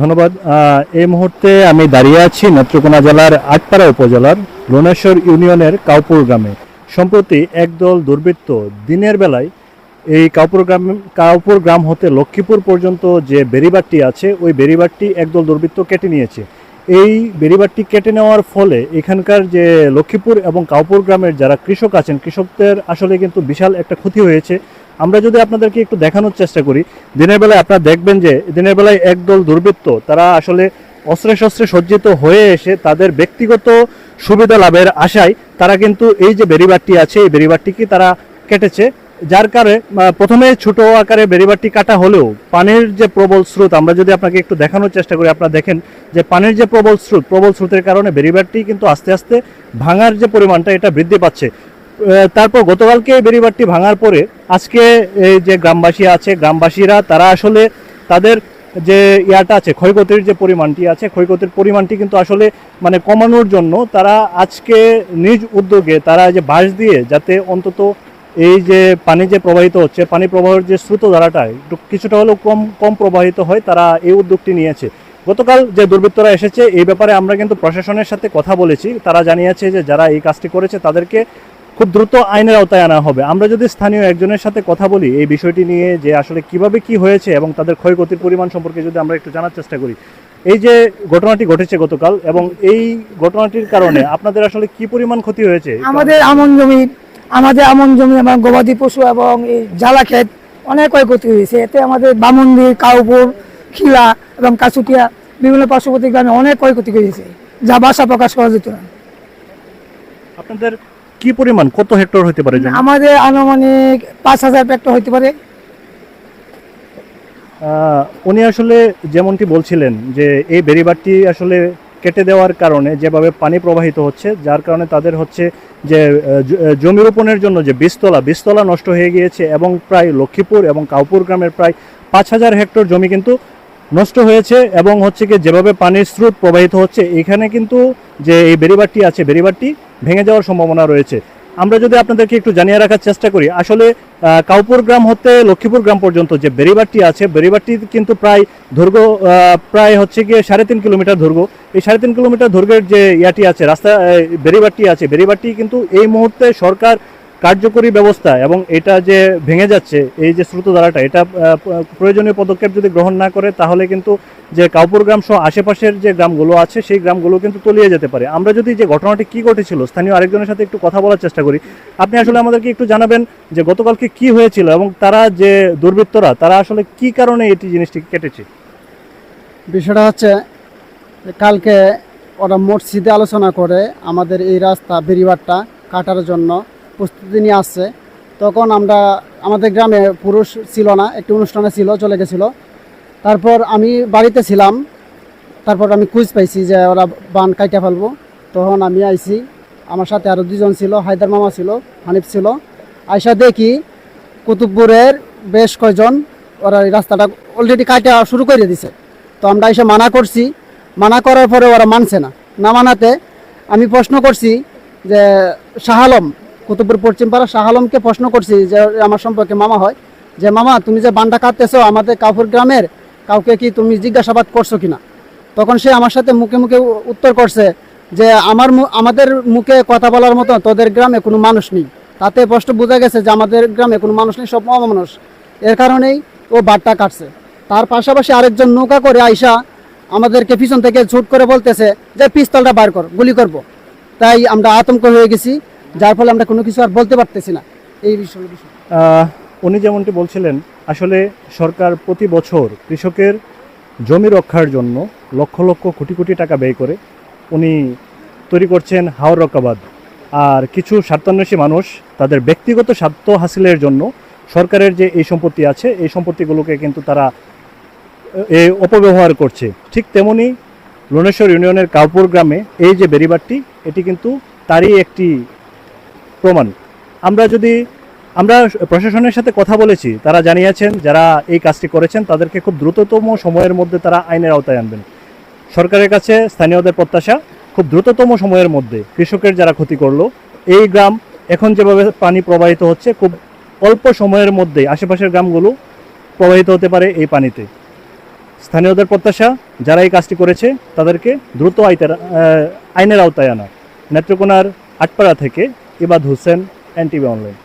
ধন্যবাদ। এই মুহূর্তে আমি দাঁড়িয়ে আছি নেত্রকোনা জেলার আটপাড়া উপজেলার লোনেশ্বর ইউনিয়নের কাউপুর গ্রামে। সম্প্রতি একদল দুর্বৃত্ত দিনের বেলায় এই কাউপুর গ্রাম কাউপুর গ্রাম হতে লক্ষ্মীপুর পর্যন্ত যে বেরিবারটি আছে, ওই বেরিবারটি একদল দুর্বৃত্ত কেটে নিয়েছে। এই বেরিবারটি কেটে নেওয়ার ফলে এখানকার যে লক্ষ্মীপুর এবং কাউপুর গ্রামের যারা কৃষক আছেন, কৃষকদের আসলে কিন্তু বিশাল একটা ক্ষতি হয়েছে। আমরা যদি আপনাদেরকে একটু দেখানোর চেষ্টা করি, দিনের বেলায় আপনারা দেখবেন যে দিনের বেলায় একদল দুর্বৃত্ত, তারা আসলে অস্ত্রে শস্ত্রে সজ্জিত হয়ে এসে তাদের ব্যক্তিগত সুবিধা লাভের আশায় তারা কিন্তু এই যে বেরিবারটি আছে, এই বেরিবারটিকে তারা কেটেছে। যার কারণে প্রথমে ছোট আকারে বেরিবারটি কাটা হলেও পানির যে প্রবল স্রোত, আমরা যদি আপনাকে একটু দেখানোর চেষ্টা করি, আপনারা দেখেন যে পানির যে প্রবল স্রোত, প্রবল স্রোতের কারণে বেরিবারটি কিন্তু আস্তে আস্তে ভাঙার যে পরিমাণটা, এটা বৃদ্ধি পাচ্ছে। তারপর গতকালকে বেরিবারটি ভাঙার পরে আজকে এই যে গ্রামবাসী আছে, গ্রামবাসীরা তারা আসলে তাদের যে ইয়াটা আছে, ক্ষয়ক্ষতির যে পরিমাণটি আছে, ক্ষয়ক্ষতির পরিমাণটি কিন্তু আসলে মানে কমানোর জন্য তারা আজকে নিজ উদ্যোগে তারা যে বাঁশ দিয়ে যাতে অন্তত এই যে পানি যে প্রবাহিত হচ্ছে, পানি প্রবাহের যে স্রোত ধারাটা একটু কিছুটা হলেও কম কম প্রবাহিত হয় তারা এই উদ্যোগটি নিয়েছে। গতকাল যে দুর্বৃত্তরা এসেছে, এই ব্যাপারে আমরা কিন্তু প্রশাসনের সাথে কথা বলেছি। তারা জানিয়েছে যে যারা এই কাজটি করেছে তাদেরকে খুব দ্রুত আইনের আওতায় আনা হবে। আমরা যদি স্থানীয় একজনের সাথে কথা বলি এই বিষয়টি নিয়ে যে আসলে কীভাবে কি হয়েছে এবং তাদের ক্ষয়ক্ষতির পরিমাণ সম্পর্কে যদি আমরা একটু জানার চেষ্টা করি। এই যে ঘটনাটি ঘটেছে গতকাল এবং এই ঘটনাটির কারণে আপনাদের আসলে কি পরিমাণ ক্ষতি হয়েছে? আমাদের আমন জমি আমাদের আমন জমি এবং গবাদি পশু এবং এই জ্বালা ক্ষেত অনেক ক্ষয়ক্ষতি হয়েছে। এতে আমাদের বামন্দির কাউপুর খিলা এবং কাছুটিয়া বিভিন্ন পার্শ্ববর্তী গ্রামে অনেক ক্ষয়ক্ষতি হয়েছে যা ভাষা প্রকাশ করা যেত না। আপনাদের কি পরিমাণ? কত হেক্টর হতে পারে আমাদের আনুমানিক পাঁচ হাজার হেক্টর হতে পারে। উনি আসলে যেমনটি বলছিলেন যে এই বেরিবারটি আসলে কেটে দেওয়ার কারণে যেভাবে পানি প্রবাহিত হচ্ছে যার কারণে তাদের হচ্ছে যে জমি রোপণের জন্য যে বীজতলা বীজতলা নষ্ট হয়ে গিয়েছে এবং প্রায় লক্ষ্মীপুর এবং কাউপুর গ্রামের প্রায় পাঁচ হাজার হেক্টর জমি কিন্তু নষ্ট হয়েছে এবং হচ্ছে কি যেভাবে পানির স্রোত প্রবাহিত হচ্ছে এখানে কিন্তু যে এই বেরিবারটি আছে বেরিবারটি ভেঙে যাওয়ার সম্ভাবনা রয়েছে। আমরা যদি আপনাদেরকে একটু জানিয়ে রাখার চেষ্টা করি, আসলে কাউপুর গ্রাম হতে লক্ষ্মীপুর গ্রাম পর্যন্ত যে বেরিবারটি আছে বেরিবারটি কিন্তু প্রায় দৈর্ঘ্য প্রায় হচ্ছে গিয়ে সাড়ে তিন কিলোমিটার দৈর্ঘ্য এই সাড়ে তিন কিলোমিটার দৈর্ঘ্যের যে ইয়াটি আছে, রাস্তা বেরিবারটি আছে বেরিবারটি কিন্তু এই মুহূর্তে সরকার কার্যকরী ব্যবস্থা এবং এটা যে ভেঙে যাচ্ছে, এই যে স্রোতধারাটা, এটা প্রয়োজনীয় পদক্ষেপ যদি গ্রহণ না করে, তাহলে কিন্তু যে কাউপুর গ্রাম সহ আশেপাশের যে গ্রামগুলো আছে, সেই গ্রামগুলো কিন্তু তলিয়ে যেতে পারে। আমরা যদি যে ঘটনাটি কি ঘটেছিল, স্থানীয় আরেকজনের সাথে একটু কথা বলার চেষ্টা করি। আপনি আসলে আমাদেরকে একটু জানাবেন যে গতকালকে কি হয়েছিল এবং তারা যে দুর্বৃত্তরা, তারা আসলে কি কারণে এটি জিনিসটি কেটেছে? বিষয়টা হচ্ছে, কালকে ওরা মসজিদে আলোচনা করে আমাদের এই রাস্তা বেরিবারটা কাটার জন্য প্রস্তুতি নিয়ে আসছে। তখন আমরা, আমাদের গ্রামে পুরুষ ছিল না, একটি অনুষ্ঠানে ছিল, চলে গেছিল। তারপর আমি বাড়িতে ছিলাম। তারপর আমি খুঁজ পাইছি যে ওরা বান কাইটা ফেলব। তখন আমি আইছি। আমার সাথে আরও দুজন ছিল, হায়দার মামা ছিল, হানিফ ছিল। আইসা দেখি কুতুবপুরের বেশ কয়জন ওরা এই রাস্তাটা অলরেডি কাটা শুরু করে দিছে। তো আমরা এসে মানা করছি। মানা করার পরে ওরা মানছে না। না মানাতে আমি প্রশ্ন করছি যে শাহ কুতুবপুর পশ্চিমপাড়া শাহ আলমকে প্রশ্ন করছি যে আমার সম্পর্কে মামা হয়, যে মামা, তুমি যে বানটা কাটতেছো আমাদের কাপুর গ্রামের, কাউকে কি তুমি জিজ্ঞাসাবাদ করছ কিনা? তখন সে আমার সাথে মুখে মুখে উত্তর করছে যে আমার আমাদের মুখে কথা বলার মতো তোদের গ্রামে কোনো মানুষ নেই। তাতে স্পষ্ট বোঝা গেছে যে আমাদের গ্রামে কোনো মানুষ নেই, সব অমানুষ এর কারণেই ও বাটটা কাটছে। তার পাশাপাশি আরেকজন নৌকা করে আইসা আমাদেরকে পিছন থেকে ছুট করে বলতেছে যে, পিস্তলটা বার কর, গুলি করব। তাই আমরা আতঙ্ক হয়ে গেছি। যার ফলে আমরা কোনো কিছু আর বলতে পারতেছি না। এই বিষয় উনি যেমনটি বলছিলেন আসলে সরকার প্রতি বছর কৃষকের জমি রক্ষার জন্য লক্ষ লক্ষ কোটি কোটি টাকা ব্যয় করে। উনি তৈরি করছেন হাওর রকাবাদ। আর কিছু স্বার্থান্বেষী মানুষ তাদের ব্যক্তিগত স্বার্থ হাসিলের জন্য সরকারের যে এই সম্পত্তি আছে এই সম্পত্তিগুলোকে কিন্তু তারা এ, অপব্যবহার করছে। ঠিক তেমনি লোনেশ্বর ইউনিয়নের কাউপুর গ্রামে এই যে বেরিবারটি এটি কিন্তু তারই একটি প্রমাণ আমরা যদি, আমরা প্রশাসনের সাথে কথা বলেছি, তারা জানিয়েছেন যারা এই কাজটি করেছেন, তাদেরকে খুব দ্রুততম সময়ের মধ্যে তারা আইনের আওতায় আনবেন। সরকারের কাছে স্থানীয়দের প্রত্যাশা, খুব দ্রুততম সময়ের মধ্যে কৃষকের যারা ক্ষতি করল, এই গ্রাম এখন যেভাবে পানি প্রবাহিত হচ্ছে, খুব অল্প সময়ের মধ্যে আশেপাশের গ্রামগুলো প্রবাহিত হতে পারে এই পানিতে। স্থানীয়দের প্রত্যাশা, যারা এই কাজটি করেছে, তাদেরকে দ্রুত আইনের আওতায় আনা। নেত্রকোনার আটপাড়া থেকে ইবাদ হোসেন এনটিভি অনলাইন।